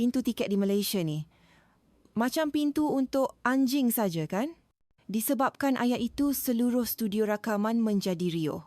pintu tiket di Malaysia ni. Macam pintu untuk anjing saja kan? Disebabkan ayat itu, seluruh studio rakaman menjadi riuh.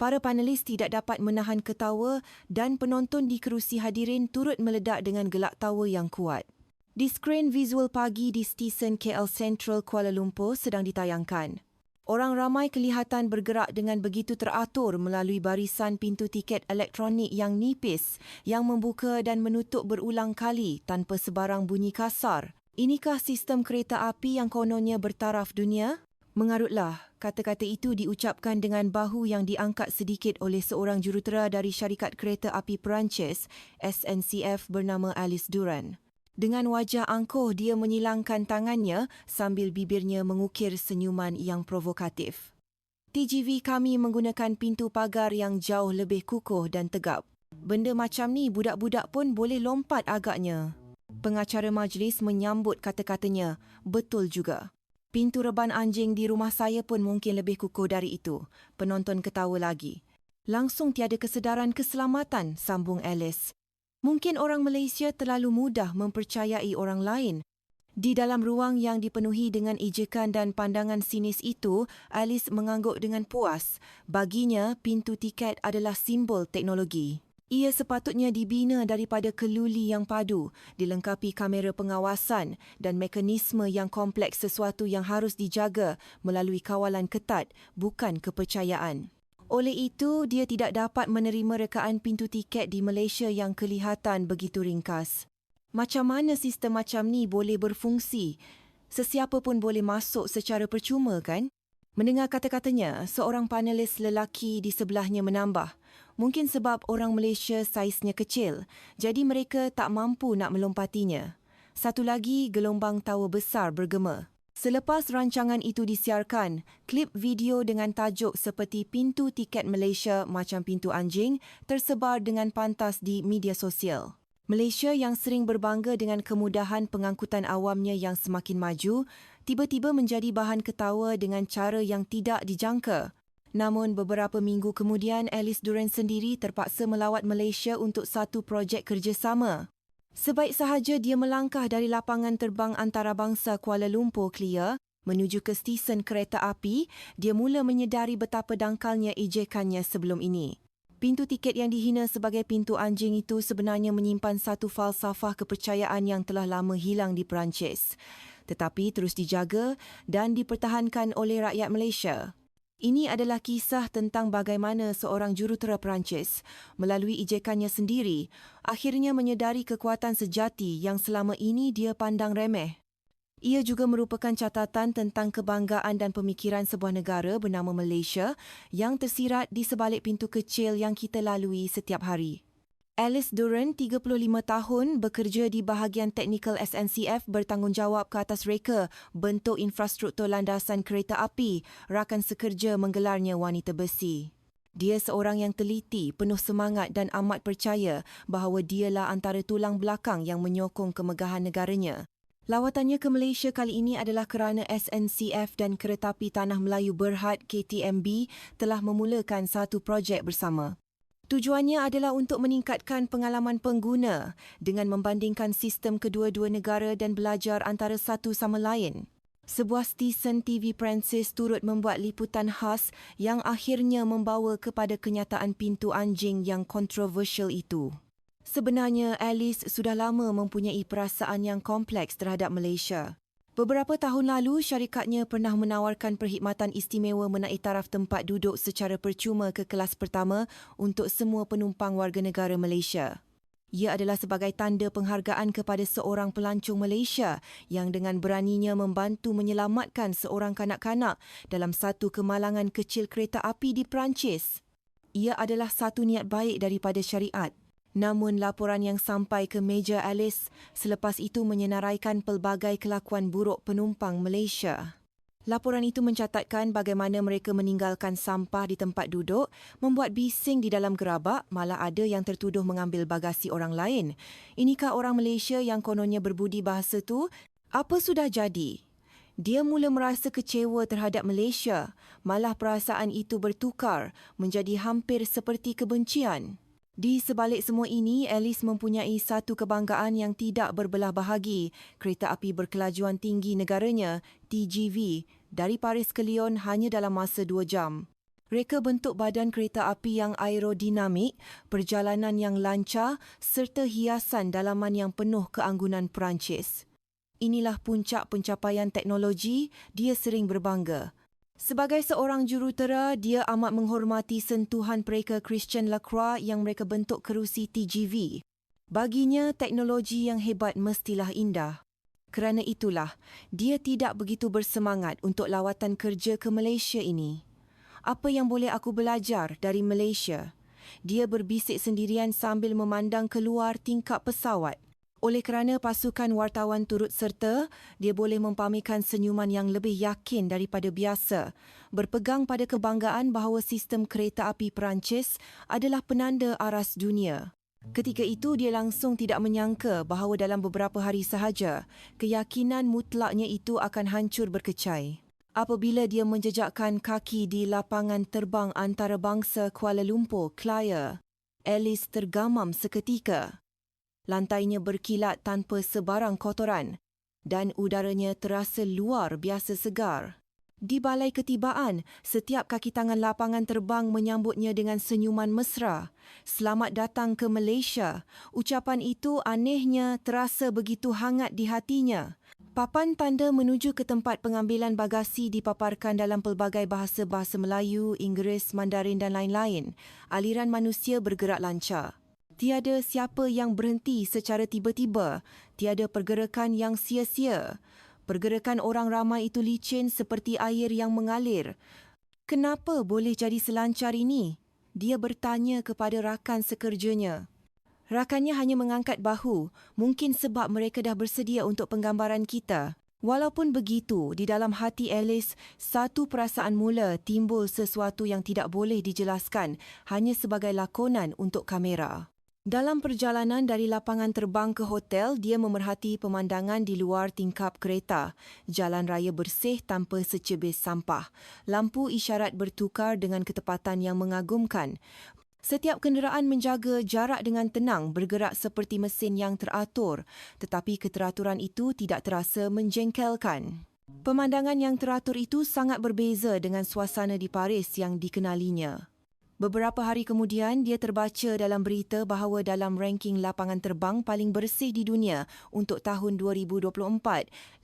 Para panelis tidak dapat menahan ketawa dan penonton di kerusi hadirin turut meledak dengan gelak tawa yang kuat. Di skrin visual pagi di stesen KL Central Kuala Lumpur sedang ditayangkan. Orang ramai kelihatan bergerak dengan begitu teratur melalui barisan pintu tiket elektronik yang nipis yang membuka dan menutup berulang kali tanpa sebarang bunyi kasar. Inikah sistem kereta api yang kononnya bertaraf dunia? Mengarutlah, kata-kata itu diucapkan dengan bahu yang diangkat sedikit oleh seorang jurutera dari syarikat kereta api Perancis, SNCF bernama Alice Duran. Dengan wajah angkuh, dia menyilangkan tangannya sambil bibirnya mengukir senyuman yang provokatif. TGV kami menggunakan pintu pagar yang jauh lebih kukuh dan tegap. Benda macam ni budak-budak pun boleh lompat agaknya. Pengacara majlis menyambut kata-katanya. Betul juga. Pintu reban anjing di rumah saya pun mungkin lebih kukuh dari itu. Penonton ketawa lagi. Langsung tiada kesedaran keselamatan, sambung Alice. Mungkin orang Malaysia terlalu mudah mempercayai orang lain. Di dalam ruang yang dipenuhi dengan ejekan dan pandangan sinis itu, Alice mengangguk dengan puas. Baginya, pintu tiket adalah simbol teknologi. Ia sepatutnya dibina daripada keluli yang padu, dilengkapi kamera pengawasan dan mekanisme yang kompleks sesuatu yang harus dijaga melalui kawalan ketat, bukan kepercayaan. Oleh itu, dia tidak dapat menerima rekaan pintu tiket di Malaysia yang kelihatan begitu ringkas. Macam mana sistem macam ni boleh berfungsi? Sesiapa pun boleh masuk secara percuma, kan? Mendengar kata-katanya, seorang panelis lelaki di sebelahnya menambah. Mungkin sebab orang Malaysia saiznya kecil, jadi mereka tak mampu nak melompatinya. Satu lagi, gelombang tawa besar bergema. Selepas rancangan itu disiarkan, klip video dengan tajuk seperti Pintu Tiket Malaysia macam pintu anjing tersebar dengan pantas di media sosial. Malaysia yang sering berbangga dengan kemudahan pengangkutan awamnya yang semakin maju, tiba-tiba menjadi bahan ketawa dengan cara yang tidak dijangka. Namun beberapa minggu kemudian, Alice Duran sendiri terpaksa melawat Malaysia untuk satu projek kerjasama. Sebaik sahaja dia melangkah dari lapangan terbang antarabangsa Kuala Lumpur Clear menuju ke stesen kereta api, dia mula menyedari betapa dangkalnya ejekannya sebelum ini. Pintu tiket yang dihina sebagai pintu anjing itu sebenarnya menyimpan satu falsafah kepercayaan yang telah lama hilang di Perancis. Tetapi terus dijaga dan dipertahankan oleh rakyat Malaysia. Ini adalah kisah tentang bagaimana seorang jurutera Perancis melalui ejekannya sendiri akhirnya menyedari kekuatan sejati yang selama ini dia pandang remeh. Ia juga merupakan catatan tentang kebanggaan dan pemikiran sebuah negara bernama Malaysia yang tersirat di sebalik pintu kecil yang kita lalui setiap hari. Alice Duran, 35 tahun, bekerja di bahagian teknikal SNCF bertanggungjawab ke atas reka bentuk infrastruktur landasan kereta api, rakan sekerja menggelarnya wanita besi. Dia seorang yang teliti, penuh semangat dan amat percaya bahawa dialah antara tulang belakang yang menyokong kemegahan negaranya. Lawatannya ke Malaysia kali ini adalah kerana SNCF dan Keretapi Tanah Melayu Berhad KTMB telah memulakan satu projek bersama. Tujuannya adalah untuk meningkatkan pengalaman pengguna dengan membandingkan sistem kedua-dua negara dan belajar antara satu sama lain. Sebuah stesen TV Francis turut membuat liputan khas yang akhirnya membawa kepada kenyataan pintu anjing yang kontroversial itu. Sebenarnya, Alice sudah lama mempunyai perasaan yang kompleks terhadap Malaysia. Beberapa tahun lalu, syarikatnya pernah menawarkan perkhidmatan istimewa menaik taraf tempat duduk secara percuma ke kelas pertama untuk semua penumpang warga negara Malaysia. Ia adalah sebagai tanda penghargaan kepada seorang pelancong Malaysia yang dengan beraninya membantu menyelamatkan seorang kanak-kanak dalam satu kemalangan kecil kereta api di Perancis. Ia adalah satu niat baik daripada syariat. Namun laporan yang sampai ke meja Alice selepas itu menyenaraikan pelbagai kelakuan buruk penumpang Malaysia. Laporan itu mencatatkan bagaimana mereka meninggalkan sampah di tempat duduk, membuat bising di dalam gerabak, malah ada yang tertuduh mengambil bagasi orang lain. Inikah orang Malaysia yang kononnya berbudi bahasa tu? Apa sudah jadi? Dia mula merasa kecewa terhadap Malaysia, malah perasaan itu bertukar menjadi hampir seperti kebencian. Di sebalik semua ini, Alice mempunyai satu kebanggaan yang tidak berbelah bahagi. Kereta api berkelajuan tinggi negaranya, TGV, dari Paris ke Lyon hanya dalam masa dua jam. Reka bentuk badan kereta api yang aerodinamik, perjalanan yang lancar serta hiasan dalaman yang penuh keanggunan Perancis. Inilah puncak pencapaian teknologi, dia sering berbangga. Sebagai seorang jurutera, dia amat menghormati sentuhan mereka Christian Lacroix yang mereka bentuk kerusi TGV. Baginya, teknologi yang hebat mestilah indah. Kerana itulah, dia tidak begitu bersemangat untuk lawatan kerja ke Malaysia ini. Apa yang boleh aku belajar dari Malaysia? Dia berbisik sendirian sambil memandang keluar tingkap pesawat. Oleh kerana pasukan wartawan turut serta, dia boleh mempamerkan senyuman yang lebih yakin daripada biasa, berpegang pada kebanggaan bahawa sistem kereta api Perancis adalah penanda aras dunia. Ketika itu, dia langsung tidak menyangka bahawa dalam beberapa hari sahaja, keyakinan mutlaknya itu akan hancur berkecai. Apabila dia menjejakkan kaki di lapangan terbang antarabangsa Kuala Lumpur, Klaya, Alice tergamam seketika. Lantainya berkilat tanpa sebarang kotoran dan udaranya terasa luar biasa segar. Di balai ketibaan, setiap kaki tangan lapangan terbang menyambutnya dengan senyuman mesra. Selamat datang ke Malaysia. Ucapan itu anehnya terasa begitu hangat di hatinya. Papan tanda menuju ke tempat pengambilan bagasi dipaparkan dalam pelbagai bahasa-bahasa Melayu, Inggeris, Mandarin dan lain-lain. Aliran manusia bergerak lancar. Tiada siapa yang berhenti secara tiba-tiba. Tiada pergerakan yang sia-sia. Pergerakan orang ramai itu licin seperti air yang mengalir. Kenapa boleh jadi selancar ini? Dia bertanya kepada rakan sekerjanya. Rakannya hanya mengangkat bahu, mungkin sebab mereka dah bersedia untuk penggambaran kita. Walaupun begitu, di dalam hati Alice, satu perasaan mula timbul sesuatu yang tidak boleh dijelaskan hanya sebagai lakonan untuk kamera. Dalam perjalanan dari lapangan terbang ke hotel, dia memerhati pemandangan di luar tingkap kereta. Jalan raya bersih tanpa secebis sampah. Lampu isyarat bertukar dengan ketepatan yang mengagumkan. Setiap kenderaan menjaga jarak dengan tenang bergerak seperti mesin yang teratur, tetapi keteraturan itu tidak terasa menjengkelkan. Pemandangan yang teratur itu sangat berbeza dengan suasana di Paris yang dikenalinya. Beberapa hari kemudian, dia terbaca dalam berita bahawa dalam ranking lapangan terbang paling bersih di dunia untuk tahun 2024,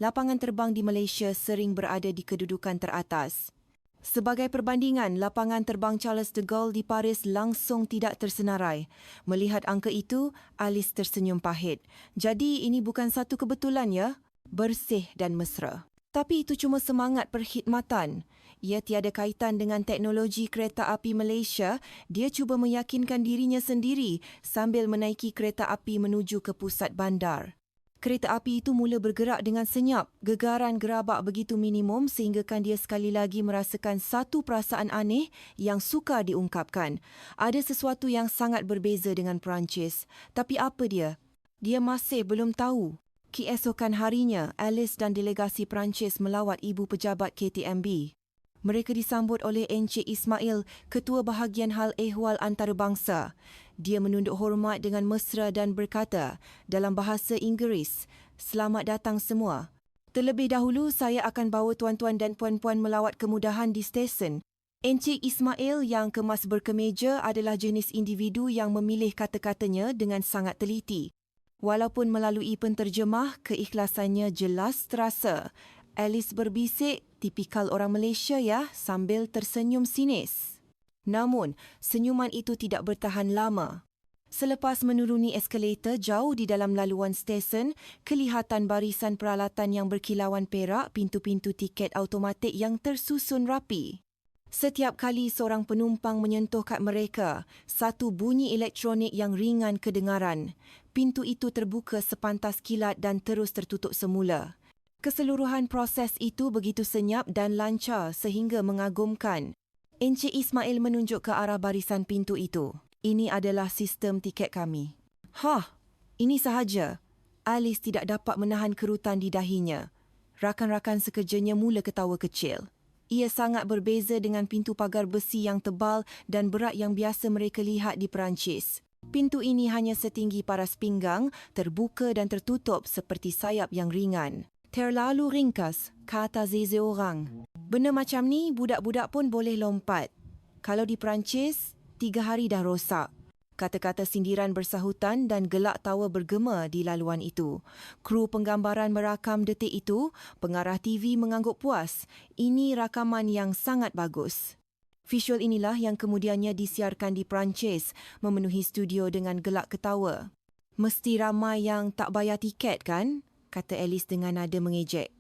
lapangan terbang di Malaysia sering berada di kedudukan teratas. Sebagai perbandingan, lapangan terbang Charles de Gaulle di Paris langsung tidak tersenarai. Melihat angka itu, Alice tersenyum pahit. Jadi ini bukan satu kebetulan ya? Bersih dan mesra. Tapi itu cuma semangat perkhidmatan. Ia tiada kaitan dengan teknologi kereta api Malaysia. Dia cuba meyakinkan dirinya sendiri sambil menaiki kereta api menuju ke pusat bandar. Kereta api itu mula bergerak dengan senyap. Gegaran gerabak begitu minimum sehinggakan dia sekali lagi merasakan satu perasaan aneh yang sukar diungkapkan. Ada sesuatu yang sangat berbeza dengan Perancis. Tapi apa dia? Dia masih belum tahu. Keesokan harinya, Alice dan delegasi Perancis melawat ibu pejabat KTMB. Mereka disambut oleh Encik Ismail, Ketua Bahagian Hal Ehwal Antarabangsa. Dia menunduk hormat dengan mesra dan berkata dalam bahasa Inggeris, Selamat datang semua. Terlebih dahulu, saya akan bawa tuan-tuan dan puan-puan melawat kemudahan di stesen. Encik Ismail yang kemas berkemeja adalah jenis individu yang memilih kata-katanya dengan sangat teliti. Walaupun melalui penterjemah, keikhlasannya jelas terasa. Alice berbisik, tipikal orang Malaysia ya, sambil tersenyum sinis. Namun, senyuman itu tidak bertahan lama. Selepas menuruni eskalator jauh di dalam laluan stesen, kelihatan barisan peralatan yang berkilauan perak pintu-pintu tiket automatik yang tersusun rapi. Setiap kali seorang penumpang menyentuh kad mereka, satu bunyi elektronik yang ringan kedengaran pintu itu terbuka sepantas kilat dan terus tertutup semula. Keseluruhan proses itu begitu senyap dan lancar sehingga mengagumkan. Encik Ismail menunjuk ke arah barisan pintu itu. Ini adalah sistem tiket kami. Hah, ini sahaja. Alice tidak dapat menahan kerutan di dahinya. Rakan-rakan sekerjanya mula ketawa kecil. Ia sangat berbeza dengan pintu pagar besi yang tebal dan berat yang biasa mereka lihat di Perancis. Pintu ini hanya setinggi paras pinggang, terbuka dan tertutup seperti sayap yang ringan. Terlalu ringkas, kata Zeze orang. Benda macam ni, budak-budak pun boleh lompat. Kalau di Perancis, tiga hari dah rosak. Kata-kata sindiran bersahutan dan gelak tawa bergema di laluan itu. Kru penggambaran merakam detik itu, pengarah TV mengangguk puas. Ini rakaman yang sangat bagus. Visual inilah yang kemudiannya disiarkan di Perancis, memenuhi studio dengan gelak ketawa. Mesti ramai yang tak bayar tiket kan? Kata Alice dengan nada mengejek.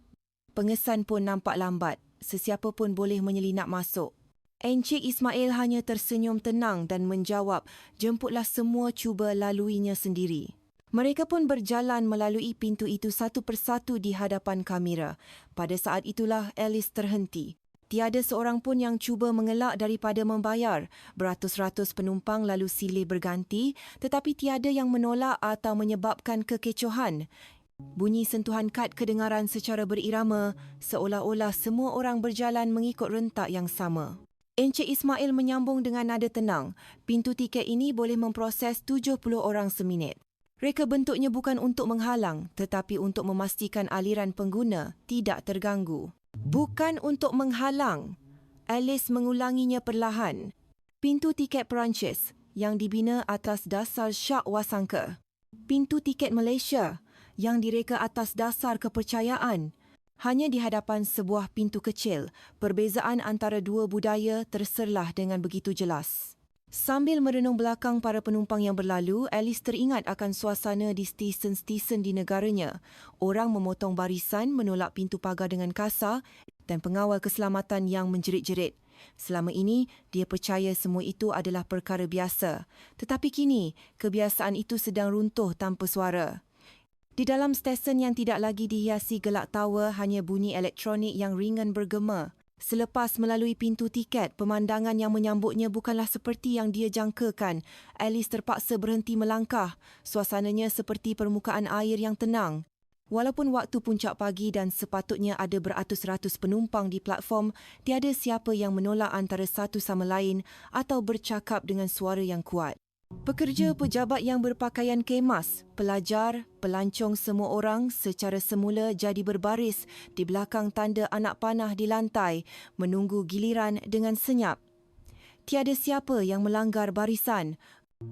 Pengesan pun nampak lambat. Sesiapa pun boleh menyelinap masuk. Encik Ismail hanya tersenyum tenang dan menjawab, jemputlah semua cuba laluinya sendiri. Mereka pun berjalan melalui pintu itu satu persatu di hadapan kamera. Pada saat itulah Alice terhenti. Tiada seorang pun yang cuba mengelak daripada membayar. Beratus-ratus penumpang lalu silih berganti tetapi tiada yang menolak atau menyebabkan kekecohan. Bunyi sentuhan kad kedengaran secara berirama seolah-olah semua orang berjalan mengikut rentak yang sama. Encik Ismail menyambung dengan nada tenang. Pintu tiket ini boleh memproses 70 orang seminit. Reka bentuknya bukan untuk menghalang tetapi untuk memastikan aliran pengguna tidak terganggu. Bukan untuk menghalang. Alice mengulanginya perlahan. Pintu tiket Perancis yang dibina atas dasar syak wasangka. Pintu tiket Malaysia yang direka atas dasar kepercayaan hanya di hadapan sebuah pintu kecil, perbezaan antara dua budaya terserlah dengan begitu jelas. Sambil merenung belakang para penumpang yang berlalu, Alice teringat akan suasana di stesen-stesen di negaranya. Orang memotong barisan menolak pintu pagar dengan kasar dan pengawal keselamatan yang menjerit-jerit. Selama ini, dia percaya semua itu adalah perkara biasa. Tetapi kini, kebiasaan itu sedang runtuh tanpa suara. Di dalam stesen yang tidak lagi dihiasi gelak tawa hanya bunyi elektronik yang ringan bergema. Selepas melalui pintu tiket, pemandangan yang menyambutnya bukanlah seperti yang dia jangkakan. Alice terpaksa berhenti melangkah. Suasananya seperti permukaan air yang tenang. Walaupun waktu puncak pagi dan sepatutnya ada beratus-ratus penumpang di platform, tiada siapa yang menolak antara satu sama lain atau bercakap dengan suara yang kuat. Pekerja pejabat yang berpakaian kemas, pelajar, pelancong semua orang secara semula jadi berbaris di belakang tanda anak panah di lantai menunggu giliran dengan senyap. Tiada siapa yang melanggar barisan.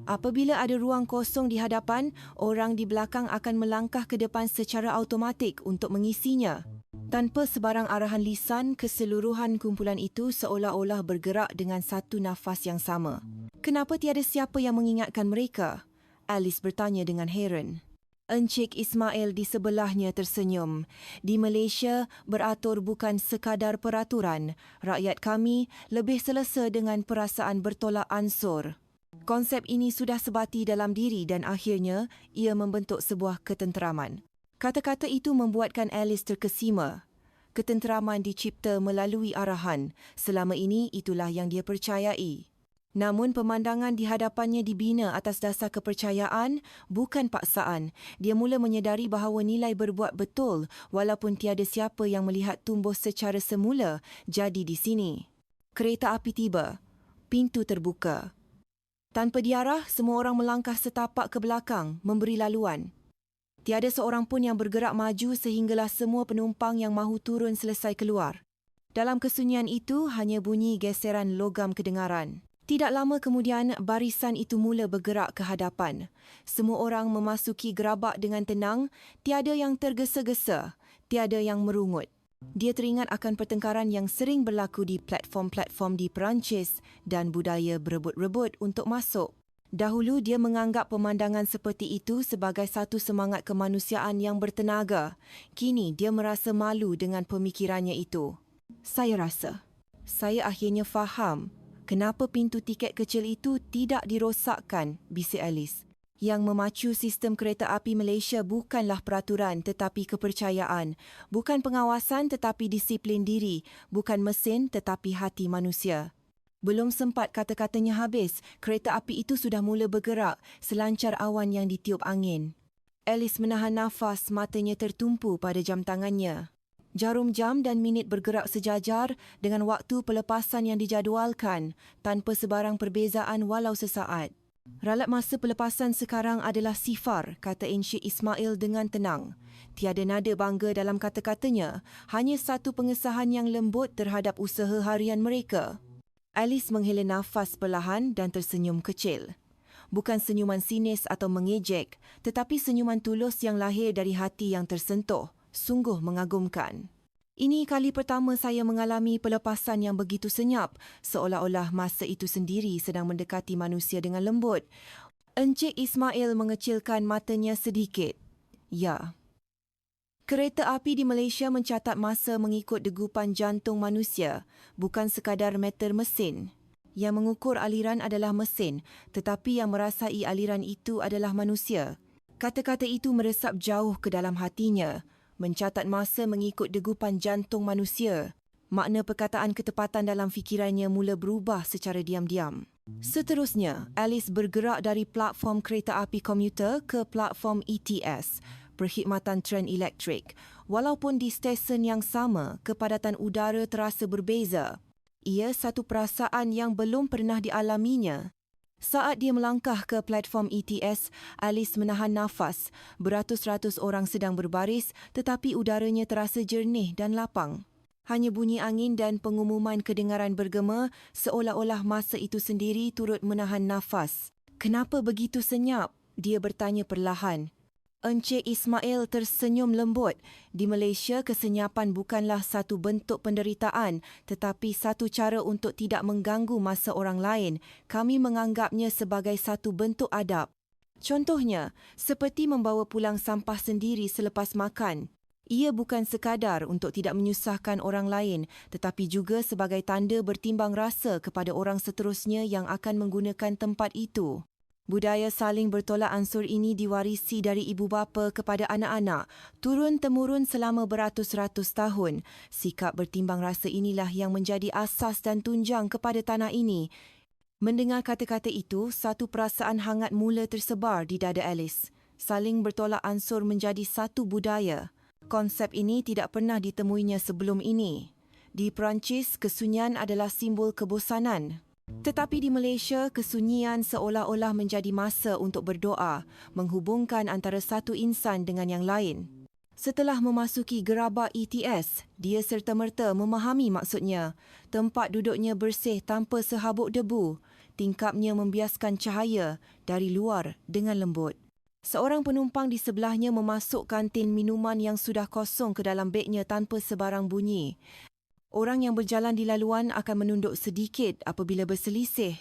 Apabila ada ruang kosong di hadapan, orang di belakang akan melangkah ke depan secara automatik untuk mengisinya. Tanpa sebarang arahan lisan, keseluruhan kumpulan itu seolah-olah bergerak dengan satu nafas yang sama. Kenapa tiada siapa yang mengingatkan mereka? Alice bertanya dengan heran. Encik Ismail di sebelahnya tersenyum. Di Malaysia, beratur bukan sekadar peraturan. Rakyat kami lebih selesa dengan perasaan bertolak ansur. Konsep ini sudah sebati dalam diri dan akhirnya ia membentuk sebuah ketenteraman. Kata-kata itu membuatkan Alice terkesima. Ketenteraman dicipta melalui arahan. Selama ini itulah yang dia percayai. Namun pemandangan di hadapannya dibina atas dasar kepercayaan, bukan paksaan. Dia mula menyedari bahawa nilai berbuat betul walaupun tiada siapa yang melihat tumbuh secara semula jadi di sini. Kereta api tiba. Pintu terbuka. Tanpa diarah, semua orang melangkah setapak ke belakang, memberi laluan. Tiada seorang pun yang bergerak maju sehinggalah semua penumpang yang mahu turun selesai keluar. Dalam kesunyian itu hanya bunyi geseran logam kedengaran. Tidak lama kemudian, barisan itu mula bergerak ke hadapan. Semua orang memasuki gerabak dengan tenang, tiada yang tergesa-gesa, tiada yang merungut. Dia teringat akan pertengkaran yang sering berlaku di platform-platform di Perancis dan budaya berebut-rebut untuk masuk. Dahulu dia menganggap pemandangan seperti itu sebagai satu semangat kemanusiaan yang bertenaga. Kini dia merasa malu dengan pemikirannya itu. Saya rasa, saya akhirnya faham kenapa pintu tiket kecil itu tidak dirosakkan, bisik Alice. Yang memacu sistem kereta api Malaysia bukanlah peraturan tetapi kepercayaan. Bukan pengawasan tetapi disiplin diri. Bukan mesin tetapi hati manusia. Belum sempat kata-katanya habis, kereta api itu sudah mula bergerak selancar awan yang ditiup angin. Alice menahan nafas, matanya tertumpu pada jam tangannya. Jarum jam dan minit bergerak sejajar dengan waktu pelepasan yang dijadualkan tanpa sebarang perbezaan walau sesaat. Ralat masa pelepasan sekarang adalah sifar, kata Encik Ismail dengan tenang. Tiada nada bangga dalam kata-katanya, hanya satu pengesahan yang lembut terhadap usaha harian mereka. Alice menghela nafas perlahan dan tersenyum kecil. Bukan senyuman sinis atau mengejek, tetapi senyuman tulus yang lahir dari hati yang tersentuh. Sungguh mengagumkan. Ini kali pertama saya mengalami pelepasan yang begitu senyap, seolah-olah masa itu sendiri sedang mendekati manusia dengan lembut. Encik Ismail mengecilkan matanya sedikit. Ya. Kereta api di Malaysia mencatat masa mengikut degupan jantung manusia, bukan sekadar meter mesin. Yang mengukur aliran adalah mesin, tetapi yang merasai aliran itu adalah manusia. Kata-kata itu meresap jauh ke dalam hatinya mencatat masa mengikut degupan jantung manusia. Makna perkataan ketepatan dalam fikirannya mula berubah secara diam-diam. Seterusnya, Alice bergerak dari platform kereta api komuter ke platform ETS, perkhidmatan tren elektrik. Walaupun di stesen yang sama, kepadatan udara terasa berbeza. Ia satu perasaan yang belum pernah dialaminya saat dia melangkah ke platform ETS, Alice menahan nafas. Beratus-ratus orang sedang berbaris tetapi udaranya terasa jernih dan lapang. Hanya bunyi angin dan pengumuman kedengaran bergema seolah-olah masa itu sendiri turut menahan nafas. Kenapa begitu senyap? Dia bertanya perlahan. Encik Ismail tersenyum lembut. Di Malaysia, kesenyapan bukanlah satu bentuk penderitaan tetapi satu cara untuk tidak mengganggu masa orang lain. Kami menganggapnya sebagai satu bentuk adab. Contohnya, seperti membawa pulang sampah sendiri selepas makan. Ia bukan sekadar untuk tidak menyusahkan orang lain tetapi juga sebagai tanda bertimbang rasa kepada orang seterusnya yang akan menggunakan tempat itu. Budaya saling bertolak ansur ini diwarisi dari ibu bapa kepada anak-anak, turun-temurun selama beratus-ratus tahun. Sikap bertimbang rasa inilah yang menjadi asas dan tunjang kepada tanah ini. Mendengar kata-kata itu, satu perasaan hangat mula tersebar di dada Alice. Saling bertolak ansur menjadi satu budaya. Konsep ini tidak pernah ditemuinya sebelum ini. Di Perancis, kesunyian adalah simbol kebosanan. Tetapi di Malaysia, kesunyian seolah-olah menjadi masa untuk berdoa, menghubungkan antara satu insan dengan yang lain. Setelah memasuki gerabak ETS, dia serta-merta memahami maksudnya. Tempat duduknya bersih tanpa sehabuk debu. Tingkapnya membiaskan cahaya dari luar dengan lembut. Seorang penumpang di sebelahnya memasukkan tin minuman yang sudah kosong ke dalam begnya tanpa sebarang bunyi. Orang yang berjalan di laluan akan menunduk sedikit apabila berselisih.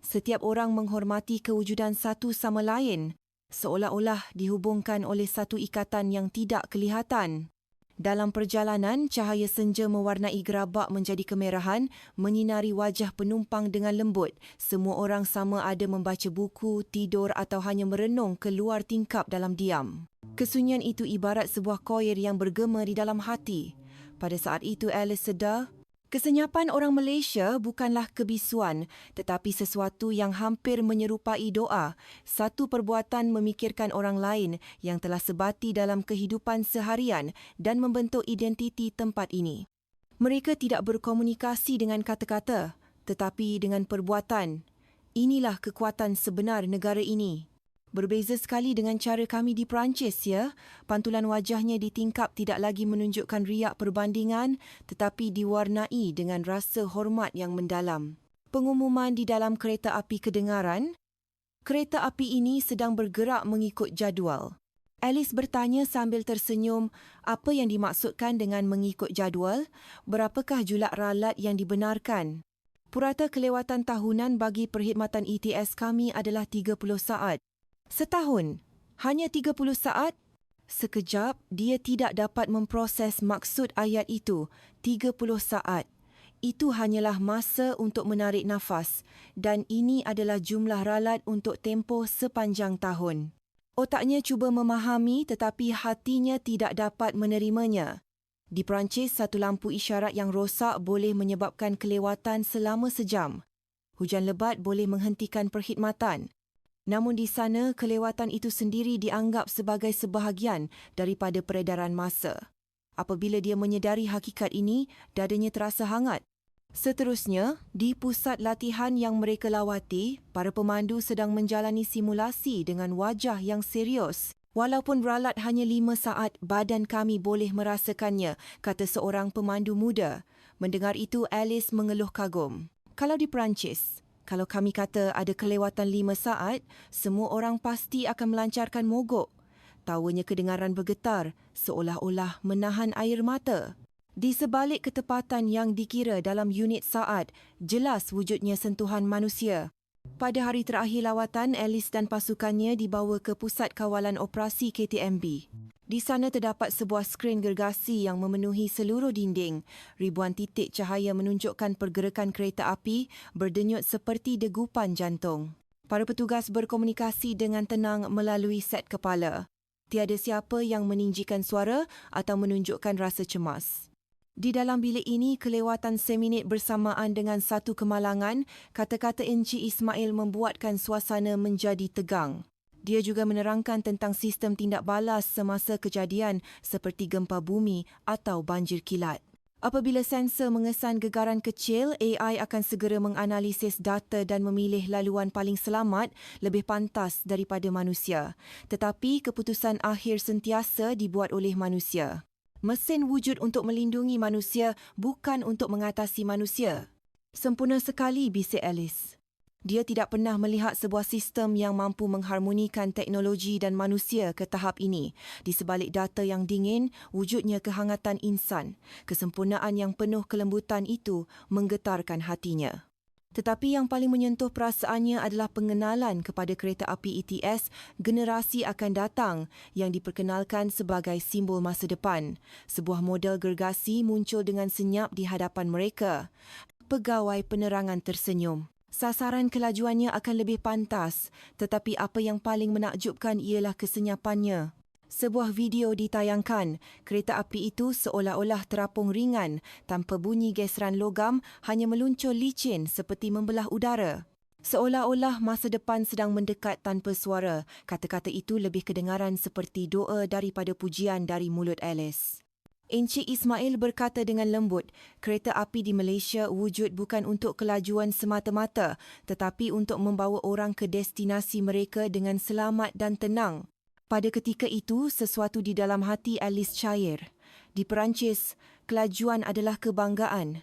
Setiap orang menghormati kewujudan satu sama lain, seolah-olah dihubungkan oleh satu ikatan yang tidak kelihatan. Dalam perjalanan, cahaya senja mewarnai gerabak menjadi kemerahan, menyinari wajah penumpang dengan lembut. Semua orang sama ada membaca buku, tidur atau hanya merenung keluar tingkap dalam diam. Kesunyian itu ibarat sebuah koir yang bergema di dalam hati. Pada saat itu Alice sedar, kesenyapan orang Malaysia bukanlah kebisuan tetapi sesuatu yang hampir menyerupai doa, satu perbuatan memikirkan orang lain yang telah sebati dalam kehidupan seharian dan membentuk identiti tempat ini. Mereka tidak berkomunikasi dengan kata-kata tetapi dengan perbuatan. Inilah kekuatan sebenar negara ini. Berbeza sekali dengan cara kami di Perancis, ya. Pantulan wajahnya di tingkap tidak lagi menunjukkan riak perbandingan tetapi diwarnai dengan rasa hormat yang mendalam. Pengumuman di dalam kereta api kedengaran, kereta api ini sedang bergerak mengikut jadual. Alice bertanya sambil tersenyum apa yang dimaksudkan dengan mengikut jadual, berapakah julak ralat yang dibenarkan. Purata kelewatan tahunan bagi perkhidmatan ETS kami adalah 30 saat. Setahun, hanya 30 saat. Sekejap, dia tidak dapat memproses maksud ayat itu. 30 saat. Itu hanyalah masa untuk menarik nafas dan ini adalah jumlah ralat untuk tempoh sepanjang tahun. Otaknya cuba memahami tetapi hatinya tidak dapat menerimanya. Di Perancis, satu lampu isyarat yang rosak boleh menyebabkan kelewatan selama sejam. Hujan lebat boleh menghentikan perkhidmatan. Namun di sana, kelewatan itu sendiri dianggap sebagai sebahagian daripada peredaran masa. Apabila dia menyedari hakikat ini, dadanya terasa hangat. Seterusnya, di pusat latihan yang mereka lawati, para pemandu sedang menjalani simulasi dengan wajah yang serius. Walaupun ralat hanya lima saat, badan kami boleh merasakannya, kata seorang pemandu muda. Mendengar itu, Alice mengeluh kagum. Kalau di Perancis, kalau kami kata ada kelewatan lima saat, semua orang pasti akan melancarkan mogok. Tawanya kedengaran bergetar, seolah-olah menahan air mata. Di sebalik ketepatan yang dikira dalam unit saat, jelas wujudnya sentuhan manusia. Pada hari terakhir lawatan, Alice dan pasukannya dibawa ke Pusat Kawalan Operasi KTMB. Di sana terdapat sebuah skrin gergasi yang memenuhi seluruh dinding. Ribuan titik cahaya menunjukkan pergerakan kereta api berdenyut seperti degupan jantung. Para petugas berkomunikasi dengan tenang melalui set kepala. Tiada siapa yang meninggikan suara atau menunjukkan rasa cemas. Di dalam bilik ini, kelewatan seminit bersamaan dengan satu kemalangan, kata-kata Encik Ismail membuatkan suasana menjadi tegang. Dia juga menerangkan tentang sistem tindak balas semasa kejadian seperti gempa bumi atau banjir kilat. Apabila sensor mengesan gegaran kecil, AI akan segera menganalisis data dan memilih laluan paling selamat lebih pantas daripada manusia. Tetapi keputusan akhir sentiasa dibuat oleh manusia. Mesin wujud untuk melindungi manusia, bukan untuk mengatasi manusia. Sempurna sekali, bisik Alice. Dia tidak pernah melihat sebuah sistem yang mampu mengharmonikan teknologi dan manusia ke tahap ini. Di sebalik data yang dingin, wujudnya kehangatan insan. Kesempurnaan yang penuh kelembutan itu menggetarkan hatinya. Tetapi yang paling menyentuh perasaannya adalah pengenalan kepada kereta api ETS generasi akan datang yang diperkenalkan sebagai simbol masa depan. Sebuah model gergasi muncul dengan senyap di hadapan mereka. Pegawai penerangan tersenyum. Sasaran kelajuannya akan lebih pantas, tetapi apa yang paling menakjubkan ialah kesenyapannya. Sebuah video ditayangkan, kereta api itu seolah-olah terapung ringan tanpa bunyi geseran logam hanya meluncur licin seperti membelah udara. Seolah-olah masa depan sedang mendekat tanpa suara, kata-kata itu lebih kedengaran seperti doa daripada pujian dari mulut Alice. Encik Ismail berkata dengan lembut, kereta api di Malaysia wujud bukan untuk kelajuan semata-mata tetapi untuk membawa orang ke destinasi mereka dengan selamat dan tenang. Pada ketika itu, sesuatu di dalam hati Alice cair. Di Perancis, kelajuan adalah kebanggaan.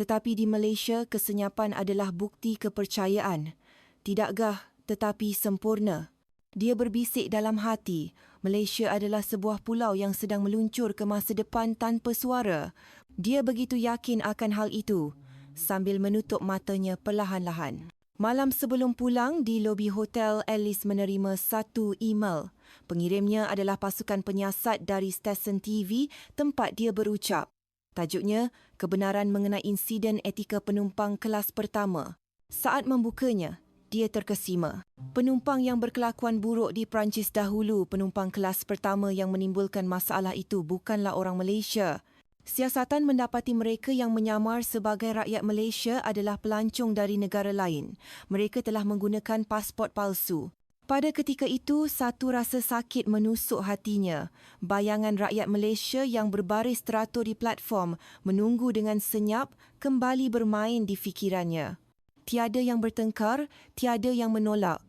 Tetapi di Malaysia, kesenyapan adalah bukti kepercayaan. Tidakkah tetapi sempurna? Dia berbisik dalam hati, Malaysia adalah sebuah pulau yang sedang meluncur ke masa depan tanpa suara. Dia begitu yakin akan hal itu sambil menutup matanya perlahan-lahan. Malam sebelum pulang di lobi hotel, Alice menerima satu email. Pengirimnya adalah pasukan penyiasat dari stesen TV tempat dia berucap. Tajuknya, kebenaran mengenai insiden etika penumpang kelas pertama. Saat membukanya, dia terkesima. Penumpang yang berkelakuan buruk di Perancis dahulu, penumpang kelas pertama yang menimbulkan masalah itu bukanlah orang Malaysia. Siasatan mendapati mereka yang menyamar sebagai rakyat Malaysia adalah pelancong dari negara lain. Mereka telah menggunakan pasport palsu. Pada ketika itu, satu rasa sakit menusuk hatinya. Bayangan rakyat Malaysia yang berbaris teratur di platform menunggu dengan senyap kembali bermain di fikirannya. Tiada yang bertengkar, tiada yang menolak.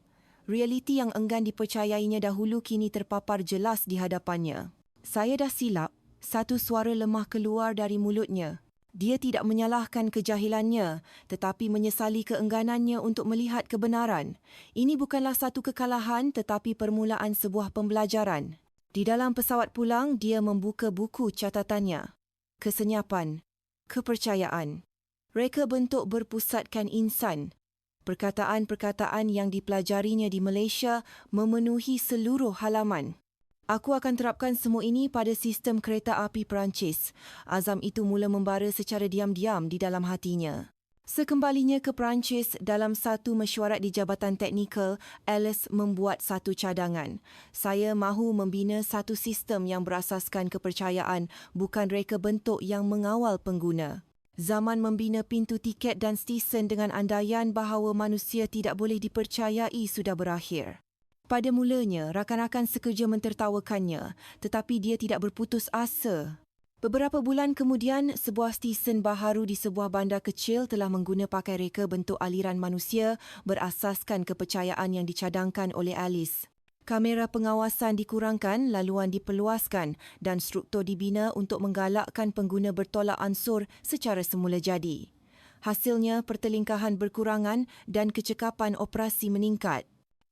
Realiti yang enggan dipercayainya dahulu kini terpapar jelas di hadapannya. Saya dah silap, satu suara lemah keluar dari mulutnya. Dia tidak menyalahkan kejahilannya tetapi menyesali keengganannya untuk melihat kebenaran. Ini bukanlah satu kekalahan tetapi permulaan sebuah pembelajaran. Di dalam pesawat pulang, dia membuka buku catatannya. Kesenyapan, kepercayaan. Reka bentuk berpusatkan insan. Perkataan-perkataan yang dipelajarinya di Malaysia memenuhi seluruh halaman. Aku akan terapkan semua ini pada sistem kereta api Perancis. Azam itu mula membara secara diam-diam di dalam hatinya. Sekembalinya ke Perancis dalam satu mesyuarat di Jabatan Teknikal, Alice membuat satu cadangan. Saya mahu membina satu sistem yang berasaskan kepercayaan, bukan reka bentuk yang mengawal pengguna. Zaman membina pintu tiket dan stesen dengan andaian bahawa manusia tidak boleh dipercayai sudah berakhir. Pada mulanya, rakan-rakan sekerja mentertawakannya, tetapi dia tidak berputus asa. Beberapa bulan kemudian, sebuah stesen baharu di sebuah bandar kecil telah mengguna pakai reka bentuk aliran manusia berasaskan kepercayaan yang dicadangkan oleh Alice. Kamera pengawasan dikurangkan, laluan diperluaskan dan struktur dibina untuk menggalakkan pengguna bertolak ansur secara semula jadi. Hasilnya, pertelingkahan berkurangan dan kecekapan operasi meningkat.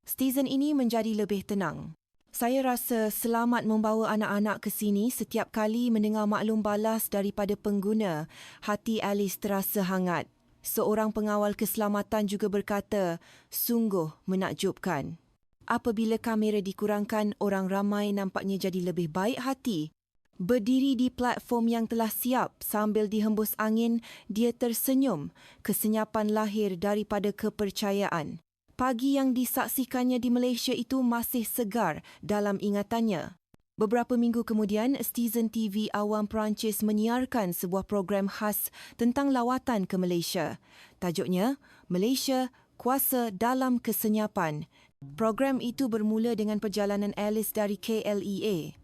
Stesen ini menjadi lebih tenang. Saya rasa selamat membawa anak-anak ke sini setiap kali mendengar maklum balas daripada pengguna. Hati Alice terasa hangat. Seorang pengawal keselamatan juga berkata, sungguh menakjubkan. Apabila kamera dikurangkan, orang ramai nampaknya jadi lebih baik hati. Berdiri di platform yang telah siap sambil dihembus angin, dia tersenyum. Kesenyapan lahir daripada kepercayaan. Pagi yang disaksikannya di Malaysia itu masih segar dalam ingatannya. Beberapa minggu kemudian, Citizen TV Awam Perancis menyiarkan sebuah program khas tentang lawatan ke Malaysia. Tajuknya, Malaysia Kuasa Dalam Kesenyapan. Program itu bermula dengan perjalanan Alice dari KLEA.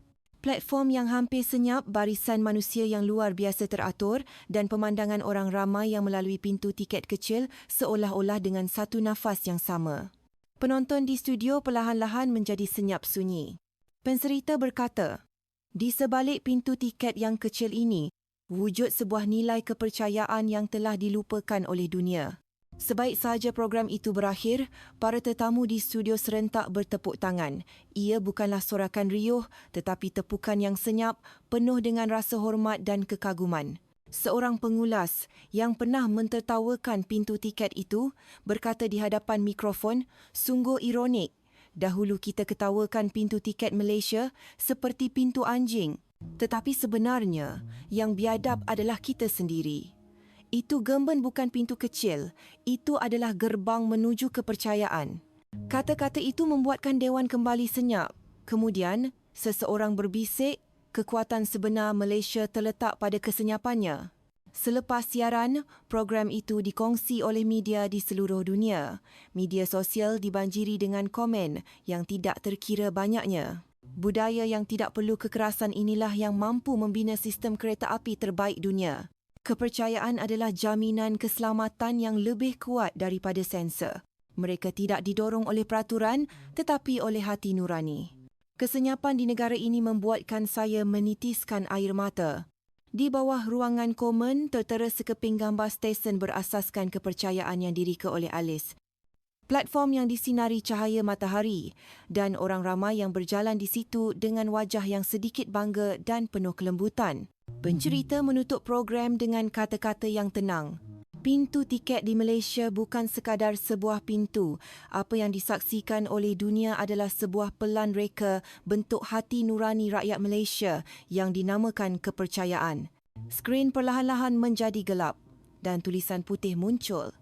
Platform yang hampir senyap, barisan manusia yang luar biasa teratur dan pemandangan orang ramai yang melalui pintu tiket kecil seolah-olah dengan satu nafas yang sama. Penonton di studio perlahan-lahan menjadi senyap sunyi. Penserita berkata, di sebalik pintu tiket yang kecil ini, wujud sebuah nilai kepercayaan yang telah dilupakan oleh dunia. Sebaik sahaja program itu berakhir, para tetamu di studio serentak bertepuk tangan. Ia bukanlah sorakan riuh tetapi tepukan yang senyap, penuh dengan rasa hormat dan kekaguman. Seorang pengulas yang pernah mentertawakan pintu tiket itu berkata di hadapan mikrofon, sungguh ironik. Dahulu kita ketawakan pintu tiket Malaysia seperti pintu anjing. Tetapi sebenarnya, yang biadab adalah kita sendiri. Itu gemben bukan pintu kecil. Itu adalah gerbang menuju kepercayaan. Kata-kata itu membuatkan Dewan kembali senyap. Kemudian, seseorang berbisik, kekuatan sebenar Malaysia terletak pada kesenyapannya. Selepas siaran, program itu dikongsi oleh media di seluruh dunia. Media sosial dibanjiri dengan komen yang tidak terkira banyaknya. Budaya yang tidak perlu kekerasan inilah yang mampu membina sistem kereta api terbaik dunia. Kepercayaan adalah jaminan keselamatan yang lebih kuat daripada sensor. Mereka tidak didorong oleh peraturan tetapi oleh hati nurani. Kesenyapan di negara ini membuatkan saya menitiskan air mata. Di bawah ruangan komen tertera sekeping gambar stesen berasaskan kepercayaan yang dirika oleh Alice. Platform yang disinari cahaya matahari dan orang ramai yang berjalan di situ dengan wajah yang sedikit bangga dan penuh kelembutan. Pencerita menutup program dengan kata-kata yang tenang. Pintu tiket di Malaysia bukan sekadar sebuah pintu. Apa yang disaksikan oleh dunia adalah sebuah pelan reka bentuk hati nurani rakyat Malaysia yang dinamakan kepercayaan. Skrin perlahan-lahan menjadi gelap dan tulisan putih muncul.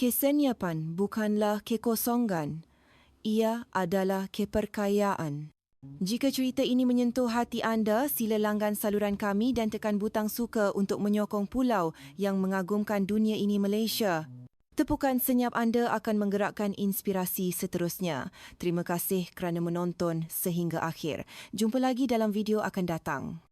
Kesenyapan bukanlah kekosongan. Ia adalah keperkayaan. Jika cerita ini menyentuh hati anda, sila langgan saluran kami dan tekan butang suka untuk menyokong pulau yang mengagumkan dunia ini Malaysia. Tepukan senyap anda akan menggerakkan inspirasi seterusnya. Terima kasih kerana menonton sehingga akhir. Jumpa lagi dalam video akan datang.